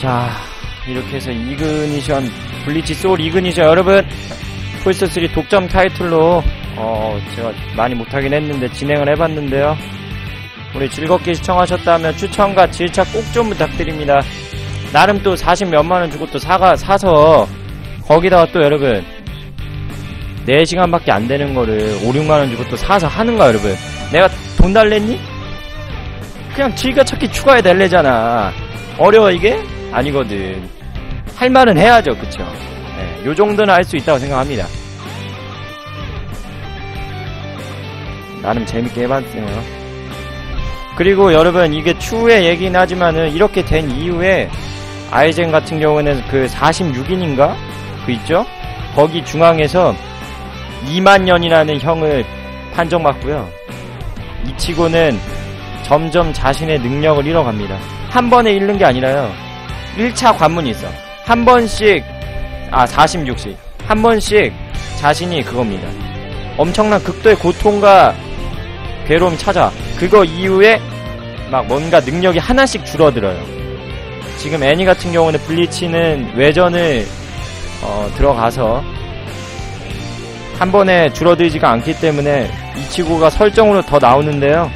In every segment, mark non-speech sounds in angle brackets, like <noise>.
자 이렇게 해서 이그니션 블리치 소울 이그니션. 여러분 폴스3 독점 타이틀로 어 제가 많이 못하긴 했는데 진행을 해봤는데요. 우리 즐겁게 시청하셨다면 추천과 질차 꼭 좀 부탁드립니다. 나름 또 40 몇만원 주고 또 사가 사서 거기다가 또 여러분 4시간밖에 안 되는 거를 5, 6만원 주고 또 사서 하는 거야 여러분. 내가 돈 달랬니? 그냥 즐겨찾기 추가해 달래잖아. 어려워 이게? 아니거든 할 말은 해야죠 그쵸 네, 요 정도는 할 수 있다고 생각합니다 나름 재밌게 해봤어요 그리고 여러분 이게 추후에 얘기는 하지만은 이렇게 된 이후에 아이젠 같은 경우는 그 46인인가? 그 있죠? 거기 중앙에서 2만 년이라는 형을 판정받고요. 이 치고는 점점 자신의 능력을 잃어갑니다. 한 번에 잃는 게 아니라요. 1차 관문이 있어. 한 번씩, 아, 46씩. 한 번씩 자신이 그겁니다. 엄청난 극도의 고통과 괴로움이 찾아. 그거 이후에 막 뭔가 능력이 하나씩 줄어들어요. 지금 애니 같은 경우는 블리치는 외전을 어, 들어가서 한 번에 줄어들지가 않기 때문에 이치고가 설정으로 더 나오는데요.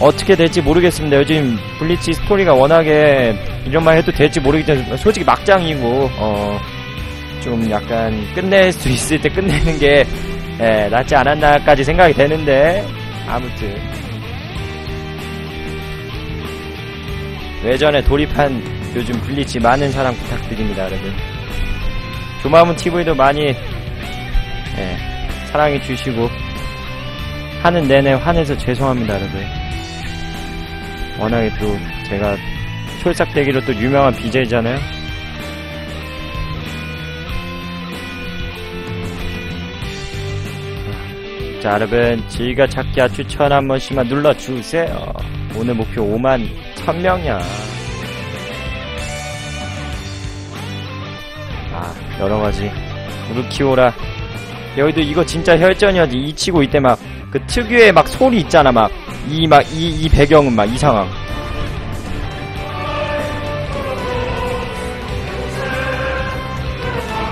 어떻게 될지 모르겠습니다. 요즘 블리치 스토리가 워낙에 이런 말 해도 될지 모르기 때문에 솔직히 막장이고 어, 좀 약간 끝낼 수 있을 때 끝내는 게 예, 낫지 않았나까지 생각이 되는데 아무튼 외전에 돌입한 요즘 블리치 많은 사랑 부탁드립니다, 여러분. 조마문 TV도 많이 예, 사랑해 주시고 하는 내내 화내서 죄송합니다, 여러분. 워낙에 또 제가 촐싹대기로 또 유명한 BJ잖아요. 자, 여러분, 즐겨 찾기와 추천 한 번씩만 눌러주세요. 오늘 목표 5만 1000명이야. 아, 여러가지. 우르키오라. 여기도 이거 진짜 혈전이었지. 이 치고 이때 막, 그 특유의 막 소리 있잖아, 막. 이, 막, 이, 이 배경은 막, 이 상황.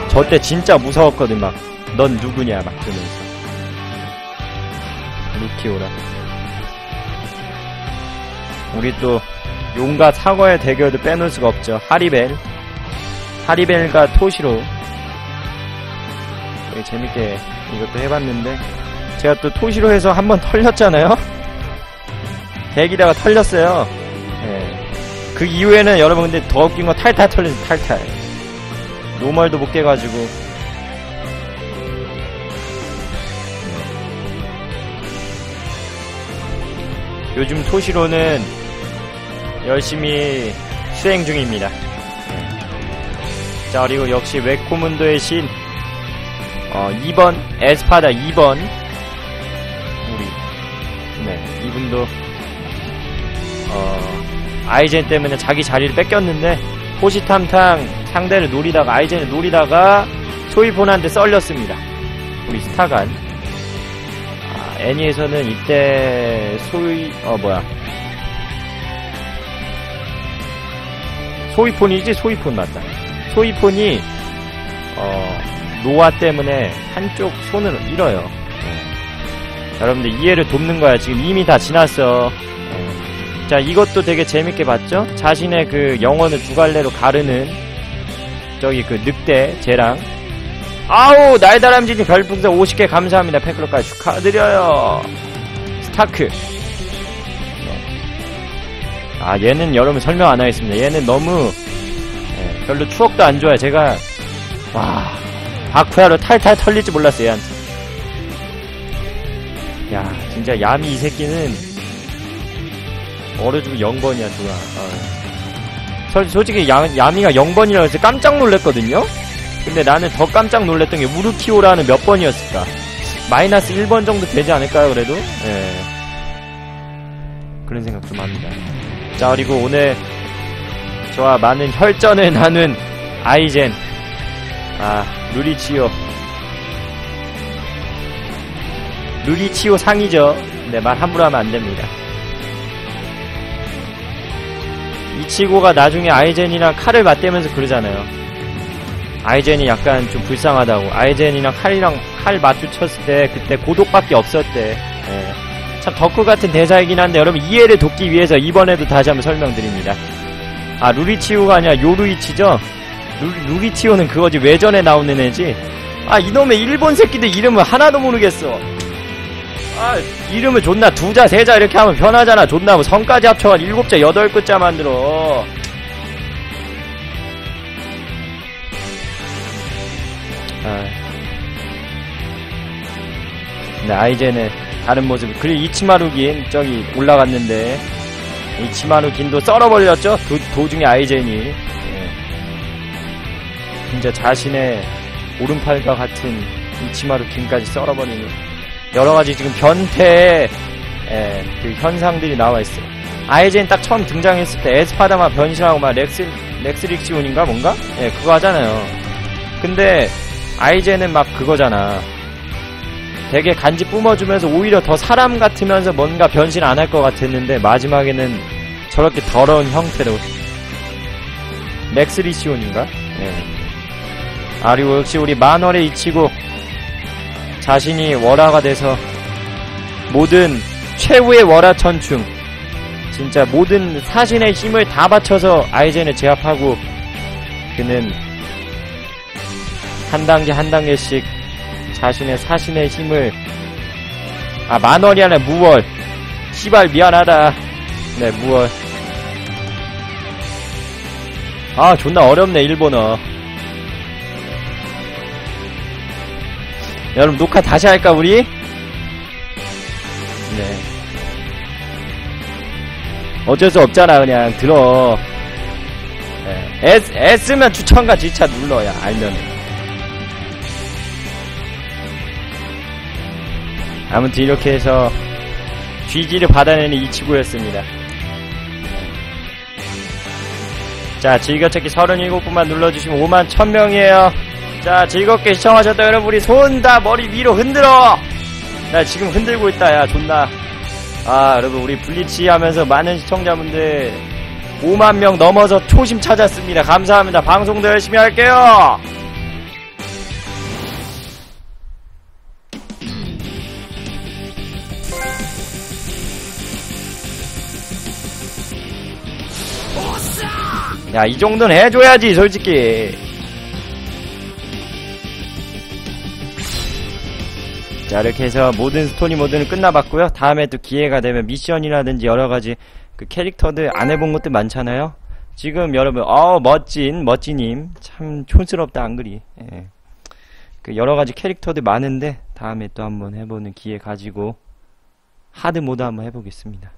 저 때 진짜 무서웠거든, 막. 넌 누구냐, 막, 그러면서. 루키오라. 우리 또, 용과 사과의 대결도 빼놓을 수가 없죠. 하리벨. 하리벨과 토시로. 되게 재밌게 이것도 해봤는데, 제가 또 토시로 해서 한번 털렸잖아요? 대기다가 털렸어요. 예. 그 이후에는 여러분 근데 더 웃긴 건 탈탈 털렸어, 탈탈. 노멀도 못 깨가지고. 요즘 토시로는 열심히 수행 중입니다. 자, 그리고 역시 웨코문도의 신, 어, 2번, 에스파다 2번. 우리, 네, 이분도, 어, 아이젠 때문에 자기 자리를 뺏겼는데, 호시탐탐 상대를 노리다가, 아이젠을 노리다가, 소이폰한테 썰렸습니다. 우리 스타간. 아, 애니에서는 이때, 소이, 어, 뭐야. 소이폰이지? 소이폰 맞다. 소이폰이, 어, 노화 때문에 한쪽 손을 잃어요. 네. 여러분들 이해를 돕는 거야. 지금 이미 다 지났어. 네. 자, 이것도 되게 재밌게 봤죠? 자신의 그 영혼을 두 갈래로 가르는 저기 그 늑대, 쟤랑. 아우, 날다람쥐님 별풍선 50개 감사합니다. 팬클럽까지 축하드려요. 스타크. 네. 아, 얘는 여러분 설명 안 하겠습니다. 얘는 너무, 네, 별로 추억도 안 좋아요. 제가, 와, 바쿠야로 탈탈 털릴지 몰랐어요, 얘한테. 야, 진짜 야미 이 새끼는 어려주고 0번이야, 좋아. 어. 솔직히 야, 야미가 0번이라고 해서 깜짝 놀랐거든요? 근데 나는 더 깜짝 놀랐던 게 우르키오라는 몇 번이었을까? 마이너스 1번 정도 되지 않을까요, 그래도? 예. 그런 생각 좀 합니다. 자, 그리고 오늘 저와 많은 혈전을 <laughs> 나눈 아이젠. 아, 루리치오. 루리치오 상이죠. 네, 말 함부로 하면 안 됩니다. 이치고가 나중에 아이젠이랑 칼을 맞대면서 그러잖아요. 아이젠이 약간 좀 불쌍하다고. 아이젠이랑 칼이랑 칼 맞추쳤을 때 그때 고독밖에 없었대. 예. 참 덕후 같은 대사이긴 한데 여러분 이해를 돕기 위해서 이번에도 다시 한번 설명드립니다. 아 루리치오가 아니라 요루이치죠? 루, 루리치오는 그거지 외전에 나오는 애지. 아 이놈의 일본 새끼들 이름을 하나도 모르겠어. 아 이름을 존나 두자 세자 이렇게 하면 편하잖아. 존나 뭐 성까지 합쳐가 일곱 자 여덟 글자 만들어. 아. 근데 아이제는 다른 모습 그리고 이치마루긴 저기 올라갔는데 이치마루긴도 썰어버렸죠? 도, 도중에 아이젠이. 예. 진짜 자신의 오른팔과 같은 이치마루긴까지 썰어버리는 여러 가지 지금 변태의 예, 그 현상들이 나와 있어요. 아이젠 딱 처음 등장했을 때 에스파다마 변신하고 막 렉스 렉스릭시온인가 뭔가? 예, 그거 하잖아요. 근데 아이젠은 막 그거잖아. 되게 간지 뿜어주면서 오히려 더 사람 같으면서 뭔가 변신 안 할 것 같았는데 마지막에는 저렇게 더러운 형태로 렉스리시온인가? 예. 아 그리고 역시 우리 만월에 이치고 자신이 월화가 돼서 모든 최후의 월화 천충 진짜 모든 사신의 힘을 다 바쳐서 아이젠을 제압하고 그는 한 단계 한 단계씩 자신의 사신의 힘을 아 만월이 아니라 무월 시발 미안하다. 네 무월 아 존나 어렵네 일본어 여러분 녹화 다시 할까 우리? 네. 어쩔 수 없잖아 그냥 들어. 네. S, S면 추천과 지차 눌러야 알면. 아무튼 이렇게 해서 GG를 받아내는 이치고였습니다. 자 즐겨찾기 37분만 눌러주시면 5만 1000명이에요 자 즐겁게 시청하셨다 여러분 우리 손 다 머리 위로 흔들어. 나 지금 흔들고 있다 야 존나. 아 여러분 우리 블리치 하면서 많은 시청자분들 5만 명 넘어서 초심 찾았습니다. 감사합니다. 방송도 열심히 할게요. 야 이 정도는 해줘야지 솔직히 자 이렇게 해서 모든 스토리 모드는 끝나봤고요. 다음에 또 기회가 되면 미션이라든지 여러가지 그 캐릭터들 안 해본 것들 많잖아요. 지금 여러분 어 멋진 멋지님. 참 촌스럽다 안 그리 예. 그 여러가지 캐릭터들 많은데 다음에 또 한번 해보는 기회 가지고 하드 모드 한번 해보겠습니다